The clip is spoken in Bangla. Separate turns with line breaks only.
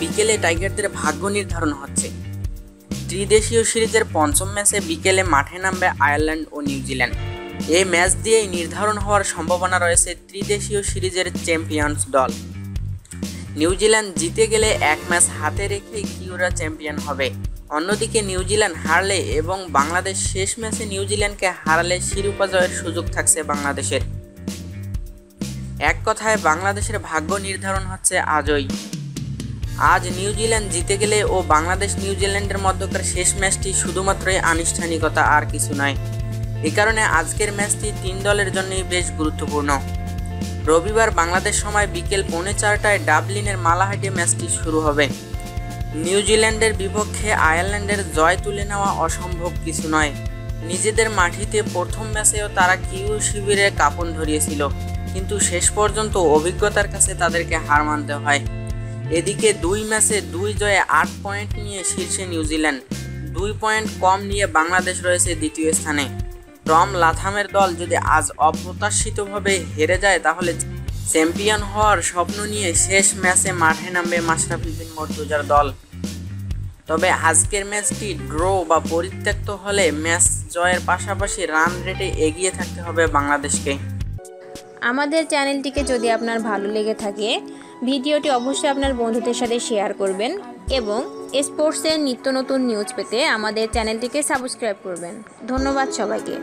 বিকেলে টাইগারদের ভাগ্য নির্ধারণ হচ্ছে। ত্রিদেশীয় সিরিজের পঞ্চম ম্যাচে বিকেলে মাঠে নামবে আয়ারল্যান্ড ও নিউজিল্যান্ড। এই ম্যাচ দিয়েই নির্ধারণ হওয়ার সম্ভাবনা রয়েছে ত্রিদেশীয় সিরিজের চ্যাম্পিয়ন্স দল। নিউজিল্যান্ড জিতে গেলে এক ম্যাচ হাতে রেখে কিউরা চ্যাম্পিয়ন হবে। অন্যদিকে নিউজিল্যান্ড হারলে এবং বাংলাদেশ শেষ ম্যাচে নিউজিল্যান্ডকে হারালে শিরোপা জয়ের সুযোগ থাকছে বাংলাদেশের। এক কথায় বাংলাদেশের ভাগ্য নির্ধারণ হচ্ছে আজই। আজ নিউজিল্যান্ড জিতে গেলে ও বাংলাদেশ নিউজিল্যান্ডের মধ্যকার শেষ ম্যাচটি শুধুমাত্রই আনুষ্ঠানিকতা আর কিছু নয়। এ কারণে আজকের ম্যাচটি তিন দলের জন্যই বেশ গুরুত্বপূর্ণ। রবিবার বাংলাদেশ সময় বিকেল পৌনে চারটায় ডাবলিনের মালাহাটে ম্যাচটি শুরু হবে। নিউজিল্যান্ডের বিপক্ষে আয়ারল্যান্ডের জয় তুলে নেওয়া অসম্ভব কিছু নয়। নিজেদের মাটিতে প্রথম ম্যাচেও তারা কিউ শিবিরে কাপন ধরিয়েছিল, কিন্তু শেষ পর্যন্ত অভিজ্ঞতার কাছে তাদেরকে হার মানতে হয়। এদিকে দুই ম্যাচে দুই জয়ে আট পয়েন্ট নিয়ে শীর্ষে নিউজিল্যান্ড। দুই পয়েন্ট কম নিয়ে বাংলাদেশ রয়েছে দ্বিতীয় স্থানে। টম লাথামের দল যদি আজ অপ্রত্যাশিতভাবে হেরে যায়, তাহলে চ্যাম্পিয়ন হওয়ার স্বপ্ন নিয়ে শেষ ম্যাচে মাঠে নামবে মাশরাফি বিন মর্তুজার দল। তবে আজকের ম্যাচটি ড্র বা পরিত্যক্ত হলে ম্যাচ জয়ের পাশাপাশি রান রেটে এগিয়ে থাকতে হবে বাংলাদেশকে।
আমাদের চ্যানেলটিকে যদি আপনার ভালো লেগে থাকে ভিডিওটি অবশ্যই আপনার বন্ধুদের সাথে শেয়ার করবেন এবং স্পোর্টসের নিত্য নতুন নিউজ পেতে আমাদের চ্যানেলটিকে সাবস্ক্রাইব করবেন। ধন্যবাদ সবাইকে।